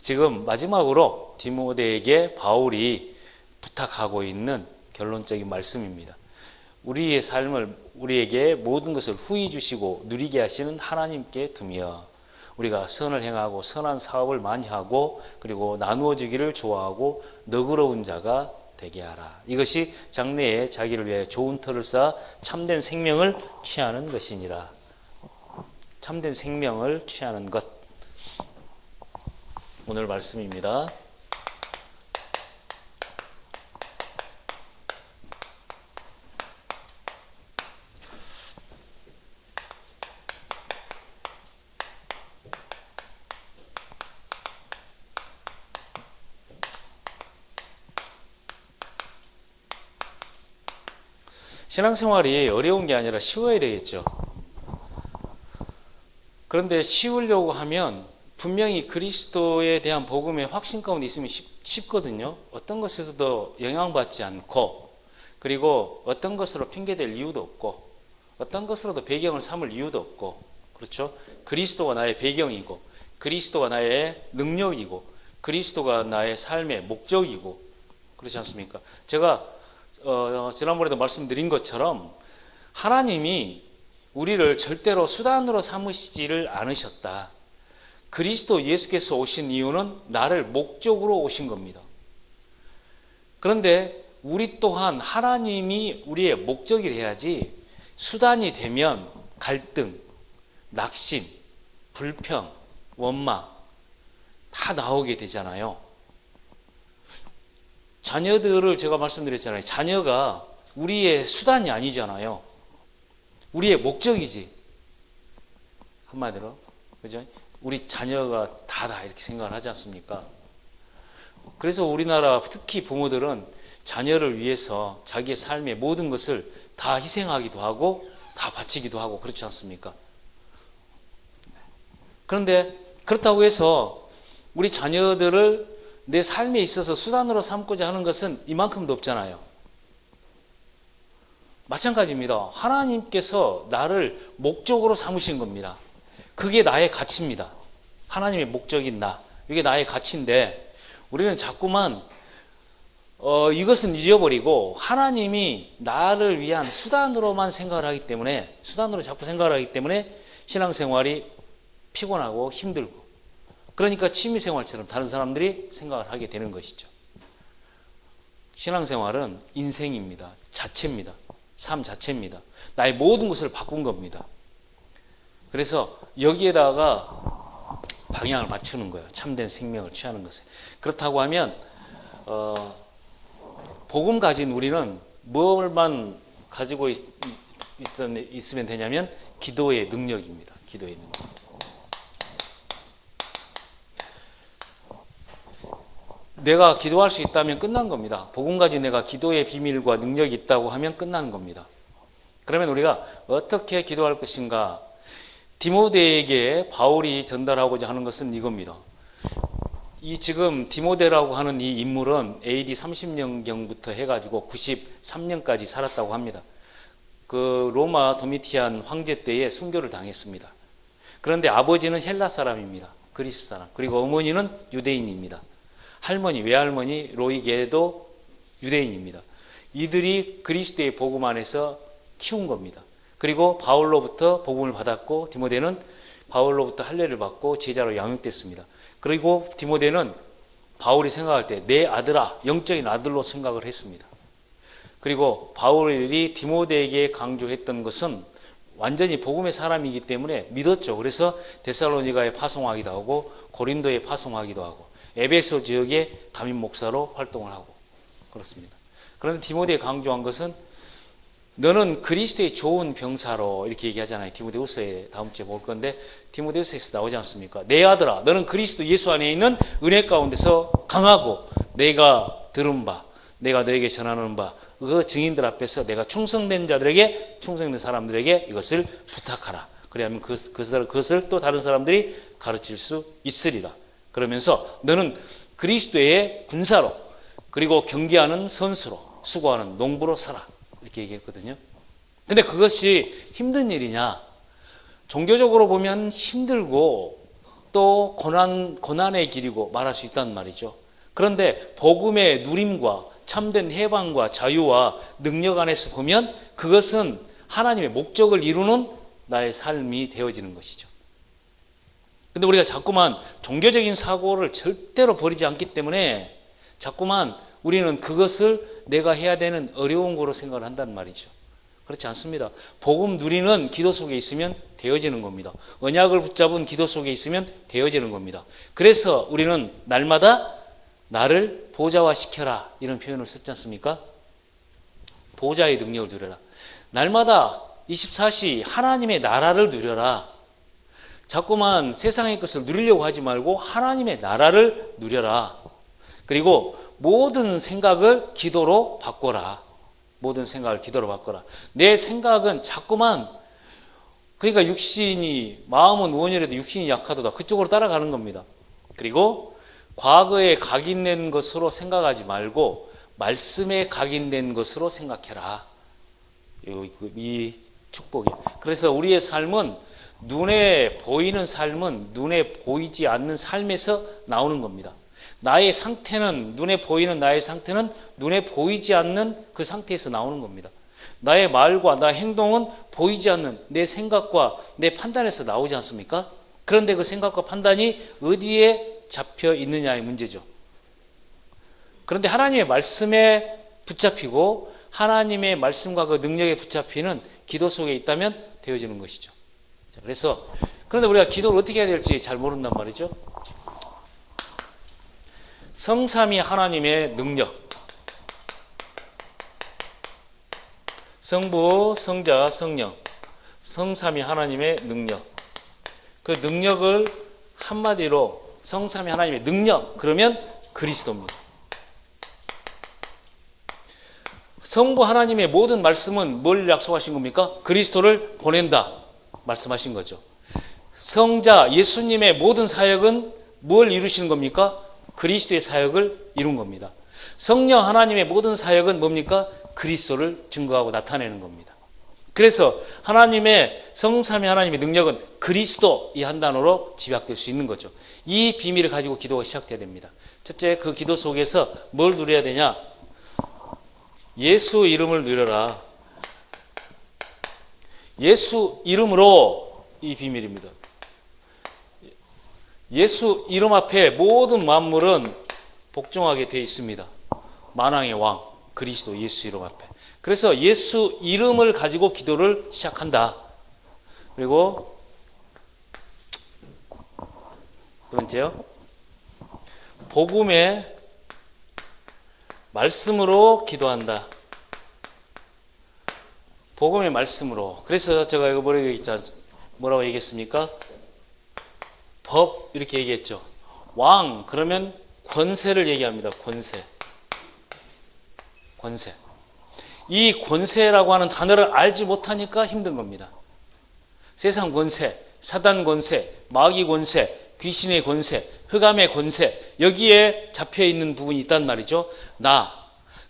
지금 마지막으로 디모데에게 바울이 부탁하고 있는 결론적인 말씀입니다. 우리의 삶을 우리에게 모든 것을 후히 주시고 누리게 하시는 하나님께 두며 우리가 선을 행하고 선한 사업을 많이 하고 그리고 나누어 주기를 좋아하고 너그러운 자가 되게 하라. 이것이 장래에 자기를 위해 좋은 터를 쌓아 참된 생명을 취하는 것이니라. 참된 생명을 취하는 것. 오늘 말씀입니다. 신앙생활이 어려운 게 아니라 쉬워야 되겠죠. 그런데 쉬우려고 하면 분명히 그리스도에 대한 복음의 확신 가운데 있으면 쉽, 거든요 어떤 것에서도 영향받지 않고 그리고 어떤 것으로 핑계댈 이유도 없고 어떤 것으로도 배경을 삼을 이유도 없고 그렇죠? 그리스도가 나의 배경이고 그리스도가 나의 능력이고 그리스도가 나의 삶의 목적이고 그렇지 않습니까? 제가 어, 지난번에도 말씀드린 것처럼 하나님이 우리를 절대로 수단으로 삼으시지를 않으셨다. 그리스도 예수께서 오신 이유는 나를 목적으로 오신 겁니다. 그런데 우리 또한 하나님이 우리의 목적이 돼야지 수단이 되면 갈등, 낙심, 불평, 원망 다 나오게 되잖아요. 자녀들을 제가 말씀드렸잖아요. 자녀가 우리의 수단이 아니잖아요. 우리의 목적이지. 한마디로. 그죠? 우리 자녀가 다다 이렇게 생각을 하지 않습니까? 그래서 우리나라 특히 부모들은 자녀를 위해서 자기의 삶의 모든 것을 다 희생하기도 하고 다 바치기도 하고 그렇지 않습니까? 그런데 그렇다고 해서 우리 자녀들을 내 삶에 있어서 수단으로 삼고자 하는 것은 이만큼도 없잖아요. 마찬가지입니다. 하나님께서 나를 목적으로 삼으신 겁니다. 그게 나의 가치입니다. 하나님의 목적인 나. 이게 나의 가치인데 우리는 자꾸만 어, 이것은 잊어버리고 하나님이 나를 위한 수단으로만 생각을 하기 때문에 수단으로 자꾸 생각을 하기 때문에 신앙생활이 피곤하고 힘들고 그러니까 취미생활처럼 다른 사람들이 생각을 하게 되는 것이죠. 신앙생활은 인생입니다. 자체입니다. 삶 자체입니다. 나의 모든 것을 바꾼 겁니다. 그래서 여기에다가 방향을 맞추는 거예요. 참된 생명을 취하는 것에. 그렇다고 하면 어, 복음 가진 우리는 무엇만 가지고 있, 있 으면 되냐면 기도의 능력입니다. 기도의 능력. 내가 기도할 수 있다면 끝난 겁니다. 복음 가진 내가 기도의 비밀과 능력이 있다고 하면 끝나는 겁니다. 그러면 우리가 어떻게 기도할 것인가? 디모데에게 바울이 전달하고자 하는 것은 이겁니다. 이 지금 디모데라고 하는 이 인물은 AD 30년경부터 해가지고 93년까지 살았다고 합니다. 그 로마 도미티안 황제 때에 순교를 당했습니다. 그런데 아버지는 헬라 사람입니다. 그리스 사람. 그리고 어머니는 유대인입니다. 할머니, 외할머니, 로이게도 유대인입니다. 이들이 그리스도의 복음 안에서 키운 겁니다. 그리고 바울로부터 복음을 받았고 디모데는 바울로부터 할례를 받고 제자로 양육됐습니다. 그리고 디모데는 바울이 생각할 때 내 아들아, 영적인 아들로 생각을 했습니다. 그리고 바울이 디모데에게 강조했던 것은 완전히 복음의 사람이기 때문에 믿었죠. 그래서 데살로니가에 파송하기도 하고 고린도에 파송하기도 하고 에베소 지역에 담임 목사로 활동을 하고 그렇습니다. 그런데 디모데에 강조한 것은 너는 그리스도의 좋은 병사로 이렇게 얘기하잖아요. 디모데후서에 다음 주에 볼 건데 디모데후서에서 나오지 않습니까? 내 아들아, 너는 그리스도 예수 안에 있는 은혜 가운데서 강하고 내가 들은 바, 내가 너에게 전하는 바, 그 증인들 앞에서 내가 충성된 자들에게 충성된 사람들에게 이것을 부탁하라. 그래야면 그, 그, 그것을 또 다른 사람들이 가르칠 수 있으리라. 그러면서 너는 그리스도의 군사로 그리고 경계하는 선수로 수고하는 농부로 살아. 이렇게 얘기했거든요. 근데 그것이 힘든 일이냐? 종교적으로 보면 힘들고 또 고난 고난의 길이고 말할 수 있단 말이죠. 그런데 복음의 누림과 참된 해방과 자유와 능력 안에서 보면 그것은 하나님의 목적을 이루는 나의 삶이 되어지는 것이죠. 근데 우리가 자꾸만 종교적인 사고를 절대로 버리지 않기 때문에 자꾸만 우리는 그것을 내가 해야 되는 어려운 거로 생각을 한단 말이죠. 그렇지 않습니다. 복음 누리는 기도 속에 있으면 되어지는 겁니다. 언약을 붙잡은 기도 속에 있으면 되어지는 겁니다. 그래서 우리는 날마다 나를 보좌화 시켜라 이런 표현을 썼지 않습니까? 보좌의 능력을 누려라. 날마다 24시 하나님의 나라를 누려라. 자꾸만 세상의 것을 누리려고 하지 말고 하나님의 나라를 누려라. 그리고 모든 생각을 기도로 바꿔라. 모든 생각을 기도로 바꿔라. 내 생각은 자꾸만 그러니까 육신이 마음은 원이라도 육신이 약하도다. 그쪽으로 따라가는 겁니다. 그리고 과거에 각인된 것으로 생각하지 말고 말씀에 각인된 것으로 생각해라. 이, 이 축복이. 그래서 우리의 삶은 눈에 보이는 삶은 눈에 보이지 않는 삶에서 나오는 겁니다. 나의 상태는 눈에 보이는 나의 상태는 눈에 보이지 않는 그 상태에서 나오는 겁니다. 나의 말과 나의 행동은 보이지 않는 내 생각과 내 판단에서 나오지 않습니까? 그런데 그 생각과 판단이 어디에 잡혀 있느냐의 문제죠. 그런데 하나님의 말씀에 붙잡히고 하나님의 말씀과 그 능력에 붙잡히는 기도 속에 있다면 되어지는 것이죠. 자, 그래서 그런데 우리가 기도를 어떻게 해야 될지 잘 모른단 말이죠. 성삼이 하나님의 능력. 성부, 성자, 성령. 성삼이 하나님의 능력. 그 능력을 한마디로 성삼이 하나님의 능력 그러면 그리스도입니다. 성부 하나님의 모든 말씀은 뭘 약속하신 겁니까? 그리스도를 보낸다 말씀하신 거죠. 성자 예수님의 모든 사역은 뭘 이루시는 겁니까? 그리스도의 사역을 이룬 겁니다. 성령 하나님의 모든 사역은 뭡니까? 그리스도를 증거하고 나타내는 겁니다. 그래서 하나님의 성삼위 하나님의 능력은 그리스도 이 한 단어로 집약될 수 있는 거죠. 이 비밀을 가지고 기도가 시작돼야 됩니다. 첫째 그 기도 속에서 뭘 누려야 되냐? 예수 이름을 누려라. 예수 이름으로 이 비밀입니다. 예수 이름 앞에 모든 만물은 복종하게 되어 있습니다. 만왕의 왕 그리스도 예수 이름 앞에. 그래서 예수 이름을 가지고 기도를 시작한다. 그리고 두 번째요. 복음의 말씀으로 기도한다. 복음의 말씀으로. 그래서 제가 이거 뭐라고 얘기했습니까? 법 이렇게 얘기했죠. 왕 그러면 권세를 얘기합니다. 권세. 권세. 이 권세라고 하는 단어를 알지 못하니까 힘든 겁니다. 세상 권세, 사단 권세, 마귀 권세, 귀신의 권세, 흑암의 권세 여기에 잡혀 있는 부분이 있단 말이죠. 나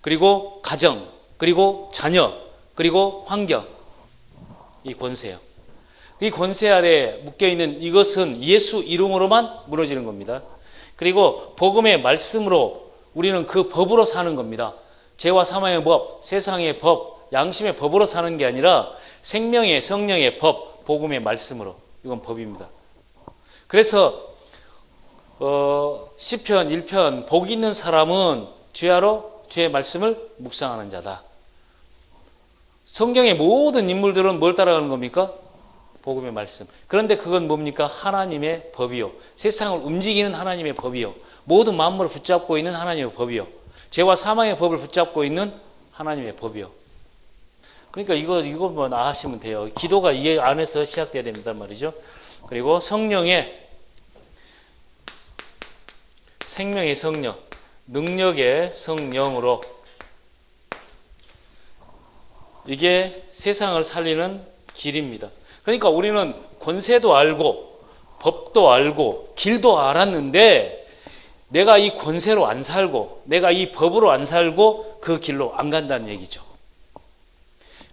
그리고 가정 그리고 자녀 그리고 환경 이 권세요. 이 권세 아래 묶여 있는 이것은 예수 이름으로만 무너지는 겁니다. 그리고 복음의 말씀으로 우리는 그 법으로 사는 겁니다. 죄와 사망의 법, 세상의 법, 양심의 법으로 사는 게 아니라 생명의 성령의 법, 복음의 말씀으로 이건 법입니다. 그래서 어, 시편 1편 복 있는 사람은 주야로 주의 말씀을 묵상하는 자다. 성경의 모든 인물들은 뭘 따라가는 겁니까? 복음의 말씀. 그런데 그건 뭡니까? 하나님의 법이요. 세상을 움직이는 하나님의 법이요. 모든 만물을 붙잡고 있는 하나님의 법이요. 죄와 사망의 법을 붙잡고 있는 하나님의 법이요. 그러니까 이거 이거만 아시면 돼요. 기도가 이 안에서 시작돼야 됩니다 말이죠. 그리고 성령의 생명의 성령, 능력의 성령으로 이게 세상을 살리는 길입니다. 그러니까 우리는 권세도 알고 법도 알고 길도 알았는데 내가 이 권세로 안 살고 내가 이 법으로 안 살고 그 길로 안 간다는 얘기죠.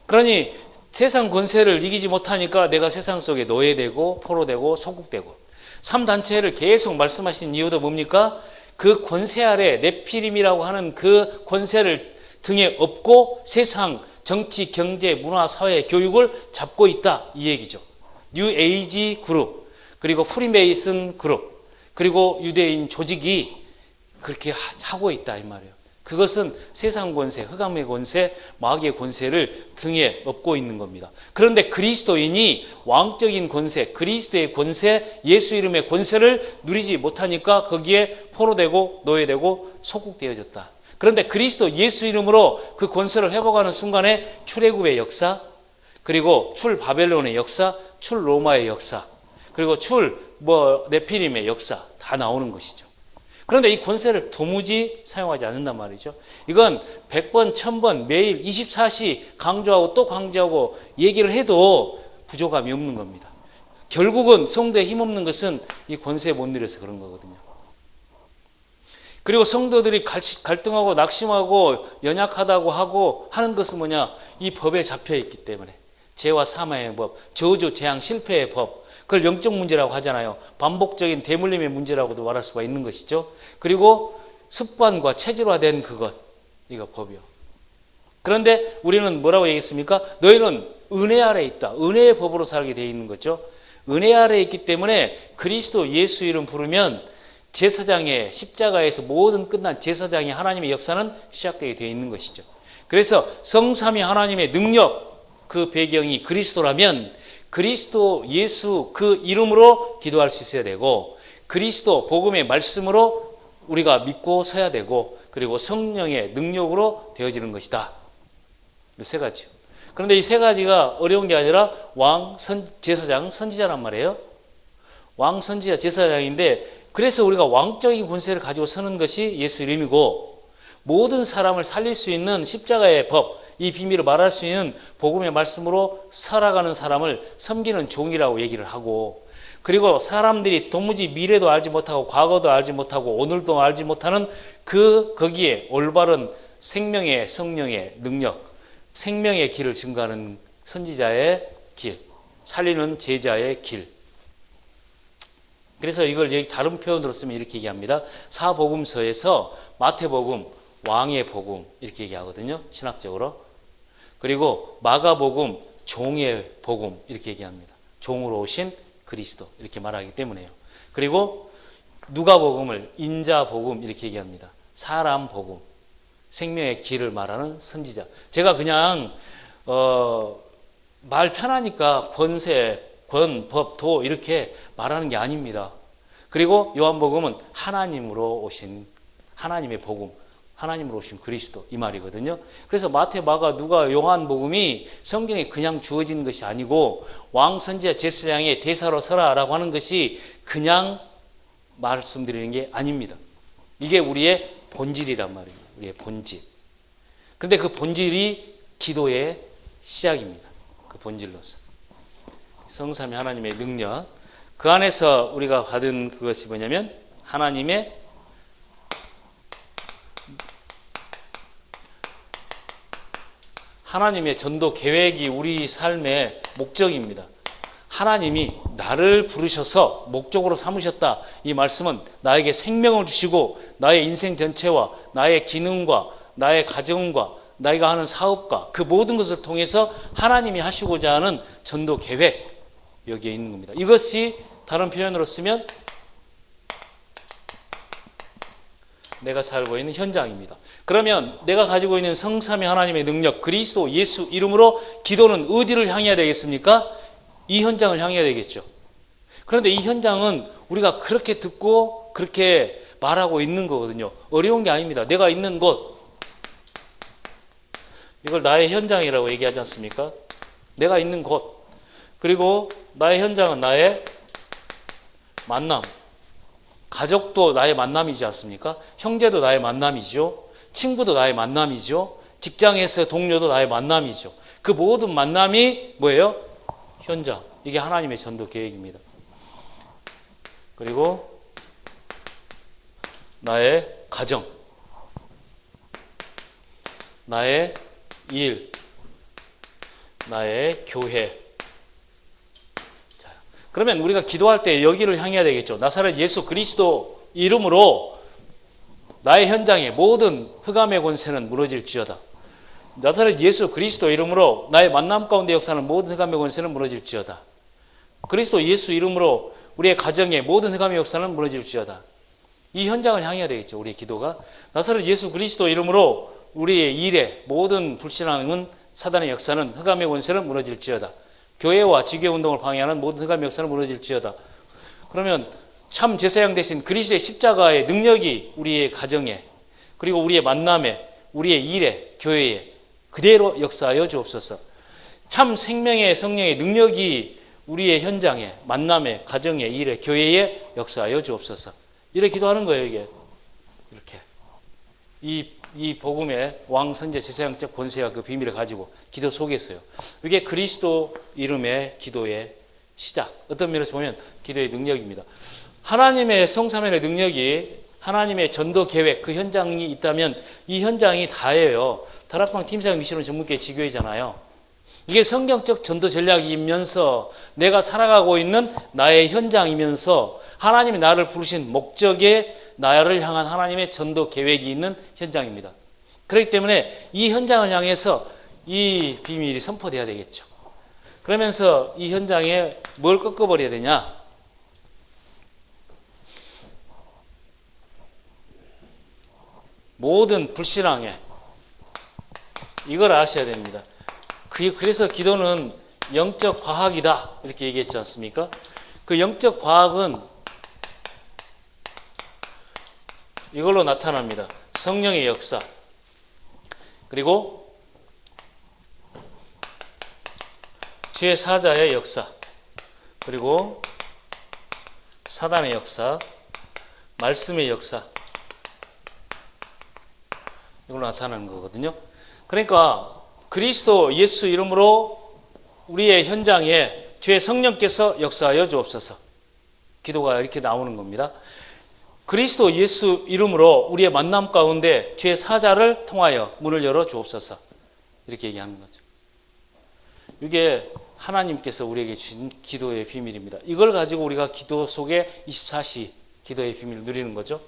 그러니 세상 권세를 이기지 못하니까 내가 세상 속에 노예되고 포로되고 소국되고 3단체를 계속 말씀하신 이유도 뭡니까? 그 권세 아래 네피림이라고 하는 그 권세를 등에 업고 세상 정치, 경제, 문화, 사회, 교육을 잡고 있다 이 얘기죠. 뉴 에이지 그룹 그리고 프리메이슨 그룹 그리고 유대인 조직이 그렇게 하- 하고 있다 이 말이에요. 그것은 세상 권세, 흑암의 권세, 마귀의 권세를 등에 업고 있는 겁니다. 그런데 그리스도인이 왕적인 권세, 그리스도의 권세, 예수 이름의 권세를 누리지 못하니까 거기에 포로되고 노예되고 소국되어졌다. 그런데 그리스도 예수 이름으로 그 권세를 회복하는 순간에 출애굽의 역사, 그리고 출 바벨론의 역사, 출 로마의 역사, 그리고 출 뭐 네피림의 역사 다 나오는 것이죠. 그런데 이 권세를 도무지 사용하지 않는단 말이죠. 이건 100번, 1000번 매일 24시 강조하고 또 강조하고 얘기를 해도 부족함이 없는 겁니다. 결국은 성도에 힘없는 것은 이 권세에 못 누려서 그런 거거든요. 그리고 성도들이 갈- 갈등하고 낙심하고 연약하다고 하고 하는 것은 뭐냐? 이 법에 잡혀 있기 때문에. 죄와 사망의 법, 저주, 재앙, 실패의 법. 그걸 영적 문제라고 하잖아요. 반복적인 대물림의 문제라고도 말할 수가 있는 것이죠. 그리고 습관과 체질화된 그것. 이거 법이요. 그런데 우리는 뭐라고 얘기했습니까? 너희는 은혜 아래 있다. 은혜의 법으로 살게 되어 있는 거죠. 은혜 아래 있기 때문에 그리스도 예수 이름 부르면 제사장의 십자가에서 모든 끝난 제사장의 하나님의 역사는 시작되게 되어 있는 것이죠. 그래서 성삼위 하나님의 능력 그 배경이 그리스도라면 그리스도 예수 그 이름으로 기도할 수 있어야 되고 그리스도 복음의 말씀으로 우리가 믿고 서야 되고 그리고 성령의 능력으로 되어지는 것이다. 이 세 가지요. 그런데 이 세 가지가 어려운 게 아니라 왕, 선, 제사장, 선지자란 말이에요. 왕, 선지자, 제사장인데 그래서 우리가 왕적인 권세를 가지고 서는 것이 예수 이름이고 모든 사람을 살릴 수 있는 십자가의 법, 이 비밀을 말할 수 있는 복음의 말씀으로 살아가는 사람을 섬기는 종이라고 얘기를 하고 그리고 사람들이 도무지 미래도 알지 못하고 과거도 알지 못하고 오늘도 알지 못하는 그 거기에 올바른 생명의 성령의 능력, 생명의 길을 증거하는 선지자의 길, 살리는 제자의 길. 그래서 이걸 여기 다른 표현으로 쓰면 이렇게 얘기합니다. 사복음서에서 마태복음, 왕의 복음 이렇게 얘기하거든요. 신학적으로. 그리고 마가복음, 종의 복음 이렇게 얘기합니다. 종으로 오신 그리스도 이렇게 말하기 때문에요. 그리고 누가복음을 인자복음 이렇게 얘기합니다. 사람 복음, 생명의 길을 말하는 선지자. 제가 그냥 어, 말 편하니까 권세, 권, 법, 도 이렇게 말하는 게 아닙니다. 그리고 요한복음은 하나님으로 오신 하나님의 복음, 하나님으로 오신 그리스도 이 말이거든요. 그래서 마태, 마가, 누가, 요한복음이 성경에 그냥 주어진 것이 아니고 왕 선지자 제사장의 대사로 서라라고 하는 것이 그냥 말씀드리는 게 아닙니다. 이게 우리의 본질이란 말입니다. 우리의 본질. 근데 그 본질이 기도의 시작입니다. 그 본질로서. 성삼위 하나님의 능력. 그 안에서 우리가 받은 그것이 뭐냐면 하나님의 하나님의 전도 계획이 우리 삶의 목적입니다. 하나님이 나를 부르셔서 목적으로 삼으셨다. 이 말씀은 나에게 생명을 주시고 나의 인생 전체와 나의 기능과 나의 가정과 나이가 하는 사업과 그 모든 것을 통해서 하나님이 하시고자 하는 전도 계획 여기에 있는 겁니다. 이것이 다른 표현으로 쓰면 내가 살고 있는 현장입니다. 그러면 내가 가지고 있는 성삼위 하나님의 능력 그리스도 예수 이름으로 기도는 어디를 향해야 되겠습니까? 이 현장을 향해야 되겠죠. 그런데 이 현장은 우리가 그렇게 듣고 그렇게 말하고 있는 거거든요. 어려운 게 아닙니다. 내가 있는 곳 이걸 나의 현장이라고 얘기하지 않습니까? 내가 있는 곳 그리고 나의 현장은 나의 만남 가족도 나의 만남이지 않습니까? 형제도 나의 만남이죠. 친구도 나의 만남이죠. 직장에서 동료도 나의 만남이죠. 그 모든 만남이 뭐예요? 현장. 이게 하나님의 전도 계획입니다. 그리고 나의 가정, 나의 일, 나의 교회. 자, 그러면 우리가 기도할 때 여기를 향해야 되겠죠. 나사렛 예수 그리스도 이름으로 나의 현장에 모든 흑암의 권세는 무너질지어다. 나사렛 예수 그리스도 이름으로 나의 만남 가운데 역사는 모든 흑암의 권세는 무너질지어다. 그리스도 예수 이름으로 우리의 가정의 모든 흑암의 역사는 무너질지어다. 이 현장을 향해야 되겠죠. 우리의 기도가 나사렛 예수 그리스도 이름으로 우리의 일에 모든 불신앙은 사단의 역사는 흑암의 권세는 무너질지어다. 교회와 지교 운동을 방해하는 모든 흑암의 역사는 무너질지어다. 그러면 참 제사장 대신 그리스도의 십자가의 능력이 우리의 가정에 그리고 우리의 만남에 우리의 일에 교회에 그대로 역사하여 주옵소서. 참 생명의 성령의 능력이 우리의 현장에 만남에 가정에 일에 교회에 역사하여 주옵소서. 이렇게 기도하는 거예요, 이게. 이렇게. 이, 이 복음의 왕 선제 제사장적 권세와 그 비밀을 가지고 기도 속에서요. 이게 그리스도 이름의 기도의 시작. 어떤 면에서 보면 기도의 능력입니다. 하나님의 성사면의 능력이 하나님의 전도 계획 그 현장이 있다면 이 현장이 다예요. 다락방 팀장 미션은 전문계 지교회잖아요. 이게 성경적 전도 전략이면서 내가 살아가고 있는 나의 현장이면서 하나님이 나를 부르신 목적에 나를 향한 하나님의 전도 계획이 있는 현장입니다. 그렇기 때문에 이 현장을 향해서 이 비밀이 선포돼야 되겠죠. 그러면서 이 현장에 뭘 꺾어버려야 되냐? 모든 불신앙에 이걸 아셔야 됩니다. 그- 그래서 기도는 영적 과학이다 이렇게 얘기했지 않습니까? 그 영적 과학은 이걸로 나타납니다. 성령의 역사 그리고 죄 사자의 역사 그리고 사단의 역사 말씀의 역사 이걸로 나타나는 거거든요. 그러니까 그리스도 예수 이름으로 우리의 현장에 주의 성령께서 역사하여 주옵소서. 기도가 이렇게 나오는 겁니다. 그리스도 예수 이름으로 우리의 만남 가운데 주의 사자를 통하여 문을 열어 주옵소서. 이렇게 얘기하는 거죠. 이게 하나님께서 우리에게 주신 기도의 비밀입니다. 이걸 가지고 우리가 기도 속에 24시 기도의 비밀을 누리는 거죠.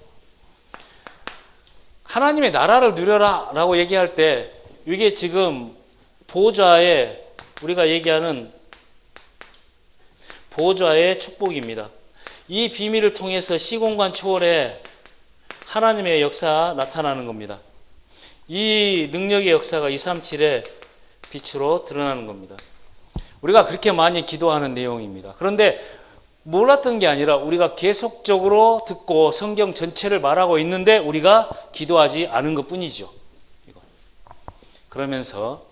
하나님의 나라를 누려라 라고 얘기할 때 이게 지금 보좌의 우리가 얘기하는 보좌의 축복입니다. 이 비밀을 통해서 시공간 초월에 하나님의 역사 나타나는 겁니다. 이 능력의 역사가 237의 빛으로 드러나는 겁니다. 우리가 그렇게 많이 기도하는 내용입니다. 그런데 몰랐던 게 아니라 우리가 계속적으로 듣고 성경 전체를 말하고 있는데 우리가 기도하지 않은 것 뿐이죠. 그러면서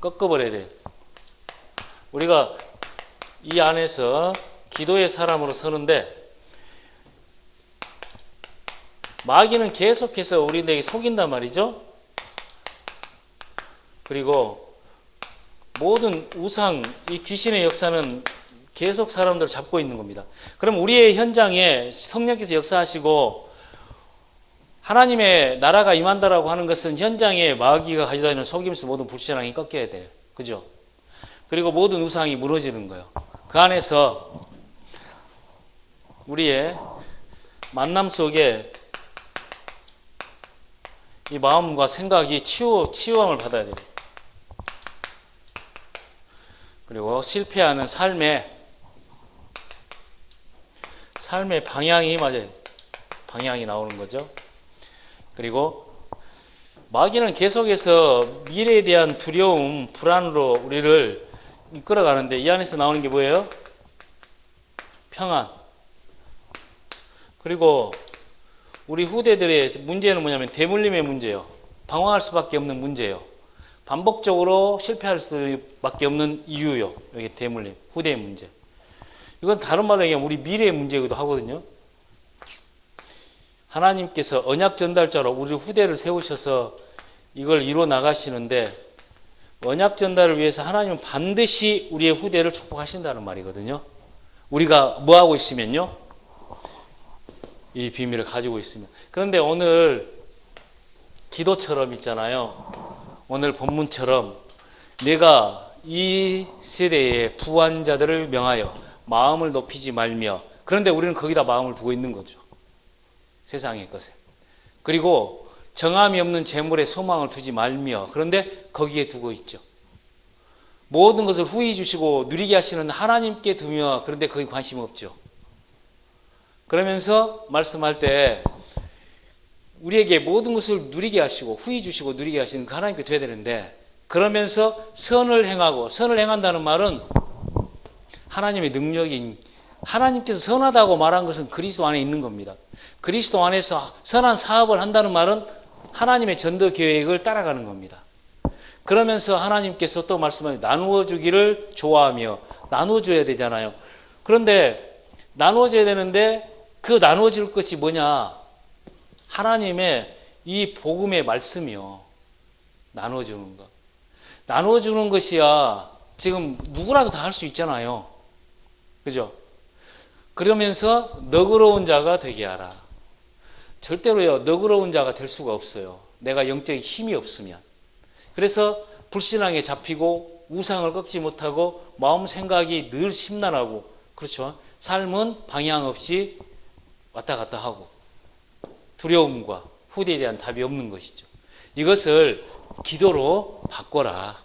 꺾어버려야 돼. 우리가 이 안에서 기도의 사람으로 서는데 마귀는 계속해서 우리에게 속인단 말이죠. 그리고 모든 우상, 이 귀신의 역사는 계속 사람들을 잡고 있는 겁니다. 그럼 우리의 현장에 성령께서 역사하시고 하나님의 나라가 임한다라고 하는 것은 현장에 마귀가 있는 속임수 모든 불신앙이 꺾여야 돼요. 그죠? 그리고 모든 우상이 무너지는 거예요. 그 안에서 우리의 만남 속에 이 마음과 생각이 치유, 치유함을 받아야 돼요. 그리고 실패하는 삶의 삶의 방향이 맞아요. 방향이 나오는 거죠. 그리고 마귀는 계속해서 미래에 대한 두려움, 불안으로 우리를 이끌어가는데 이 안에서 나오는 게 뭐예요? 평안. 그리고 우리 후대들의 문제는 뭐냐면 대물림의 문제예요. 방황할 수밖에 없는 문제예요. 반복적으로 실패할 수밖에 없는 이유요. 여기 대물림, 후대의 문제. 이건 다른 말로 얘기하면 우리 미래의 문제이기도 하거든요. 하나님께서 언약 전달자로 우리 후대를 세우셔서 이걸 이루어 나가시는데 언약 전달을 위해서 하나님은 반드시 우리의 후대를 축복하신다는 말이거든요. 우리가 뭐 하고 있으면요? 이 비밀을 가지고 있으면. 그런데 오늘 기도처럼 있잖아요. 오늘 본문처럼 내가 이 세대의 부한자들을 명하여 마음을 높이지 말며 그런데 우리는 거기다 마음을 두고 있는 거죠. 세상의 것에. 그리고 정함이 없는 재물에 소망을 두지 말며 그런데 거기에 두고 있죠. 모든 것을 후히 주시고 누리게 하시는 하나님께 두며 그런데 거기 관심 없죠. 그러면서 말씀할 때 우리에게 모든 것을 누리게 하시고 후히 주시고 누리게 하시는 그 하나님께 돼야 되는데 그러면서 선을 행하고 선을 행한다는 말은 하나님의 능력인 하나님께서 선하다고 말한 것은 그리스도 안에 있는 겁니다. 그리스도 안에서 선한 사업을 한다는 말은 하나님의 전도 계획을 따라가는 겁니다. 그러면서 하나님께서 또 말씀하신 나누어 주기를 좋아하며 나누어 줘야 되잖아요. 그런데 나누어 줘야 되는데 그 나누어 줄 것이 뭐냐? 하나님의 이 복음의 말씀이요. 나누어 주는 거. 나누어 주는 것이야 지금 누구라도 다 할 수 있잖아요. 그죠? 그러면서 너그러운 자가 되게 하라. 절대로요, 너그러운 자가 될 수가 없어요. 내가 영적인 힘이 없으면. 그래서 불신앙에 잡히고 우상을 꺾지 못하고 마음 생각이 늘 심란하고 그렇죠. 삶은 방향 없이 왔다 갔다 하고 두려움과 후대에 대한 답이 없는 것이죠. 이것을 기도로 바꿔라.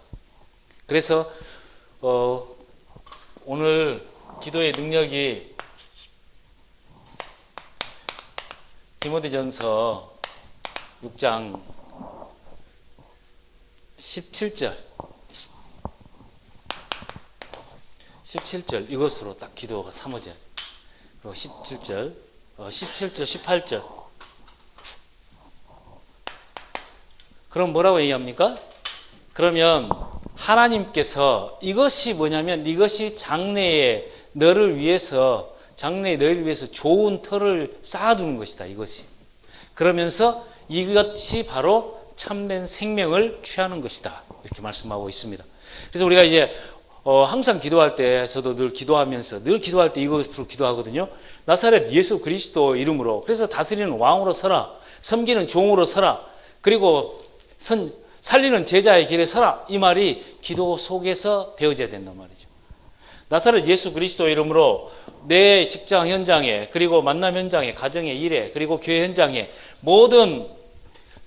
그래서 어, 오늘 기도의 능력이 디모데전서 6장 17절 17절 이것으로 딱 기도가 삼어져요. 그리고 17절 어, 17절 18절 그럼 뭐라고 얘기합니까? 그러면 하나님께서 이것이 뭐냐면 이것이 장래에 너를 위해서 장래에 너를 위해서 좋은 터를 쌓아두는 것이다 이것이. 그러면서 이것이 바로 참된 생명을 취하는 것이다 이렇게 말씀하고 있습니다. 그래서 우리가 이제 어, 항상 기도할 때 저도 늘 기도하면서 늘 기도할 때 이것으로 기도하거든요. 나사렛 예수 그리스도 이름으로 그래서 다스리는 왕으로 서라 섬기는 종으로 서라 그리고 선, 살리는 제자의 길에 서라 이 말이 기도 속에서 되어져야 된단 말이죠 나사렛 예수 그리스도 이름으로 내 직장 현장에 그리고 만남 현장에 가정의 일에 그리고 교회 현장에 모든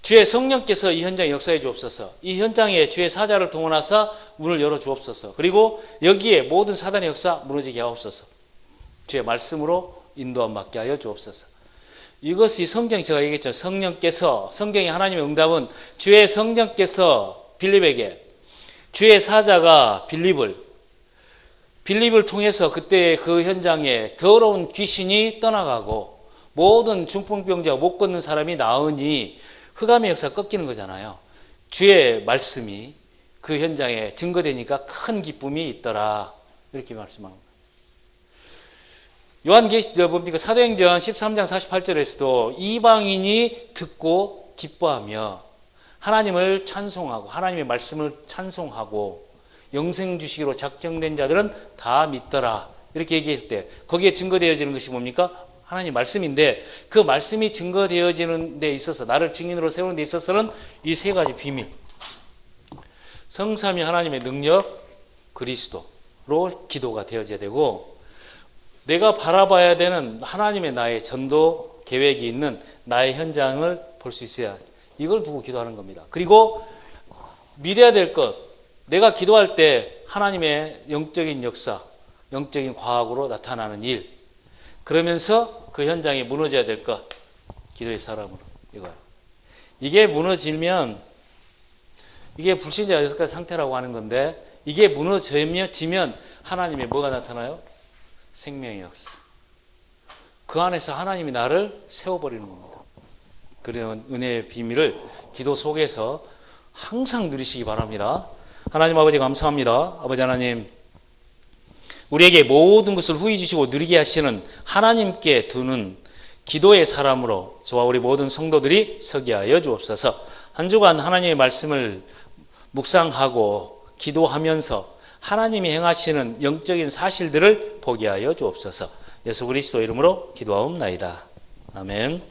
주의 성령께서 이 현장에 역사해 주옵소서. 이 현장에 주의 사자를 동원하사 문을 열어 주옵소서. 그리고 여기에 모든 사단의 역사 무너지게 하옵소서. 주의 말씀으로 인도함 받게 하여 주옵소서. 이것이 성경이 제가 얘기했죠. 성령께서 성경의 하나님의 응답은 주의 성령께서 빌립에게 주의 사자가 빌립을 빌립을 통해서 그때 그 현장에 더러운 귀신이 떠나가고 모든 중풍병자가 못 걷는 사람이 나으니 흑암의 역사가 꺾이는 거잖아요. 주의 말씀이 그 현장에 증거되니까 큰 기쁨이 있더라. 이렇게 말씀합니다. 요한계시 뭡니까? 사도행전 13장 48절에서도 이방인이 듣고 기뻐하며 하나님을 찬송하고 하나님의 말씀을 찬송하고 영생 주시기로 작정된 자들은 다 믿더라. 이렇게 얘기할 때 거기에 증거되어지는 것이 뭡니까? 하나님 말씀인데 그 말씀이 증거되어지는 데 있어서 나를 증인으로 세우는 데 있어서는 이 세 가지 비밀. 성삼위 하나님의 능력 그리스도로 기도가 되어져야 되고 내가 바라봐야 되는 하나님의 나의 전도 계획이 있는 나의 현장을 볼 수 있어야 이걸 두고 기도하는 겁니다. 그리고 믿어야 될 것, 내가 기도할 때 하나님의 영적인 역사, 영적인 과학으로 나타나는 일, 그러면서 그 현장이 무너져야 될 것, 기도의 사람으로 이거요. 이게 무너지면 이게 불신자 여섯 가지 상태라고 하는 건데 이게 무너지면 하나님의 뭐가 나타나요? 생명의 역사. 그 안에서 하나님이 나를 세워버리는 겁니다. 그런 은혜의 비밀을 기도 속에서 항상 누리시기 바랍니다. 하나님 아버지 감사합니다. 아버지 하나님, 우리에게 모든 것을 후히 주시고 누리게 하시는 하나님께 두는 기도의 사람으로 저와 우리 모든 성도들이 서게 하여 주옵소서. 한 주간 하나님의 말씀을 묵상하고 기도하면서 하나님이 행하시는 영적인 사실들을 보게 하여 주옵소서. 예수 그리스도 이름으로 기도하옵나이다. 아멘.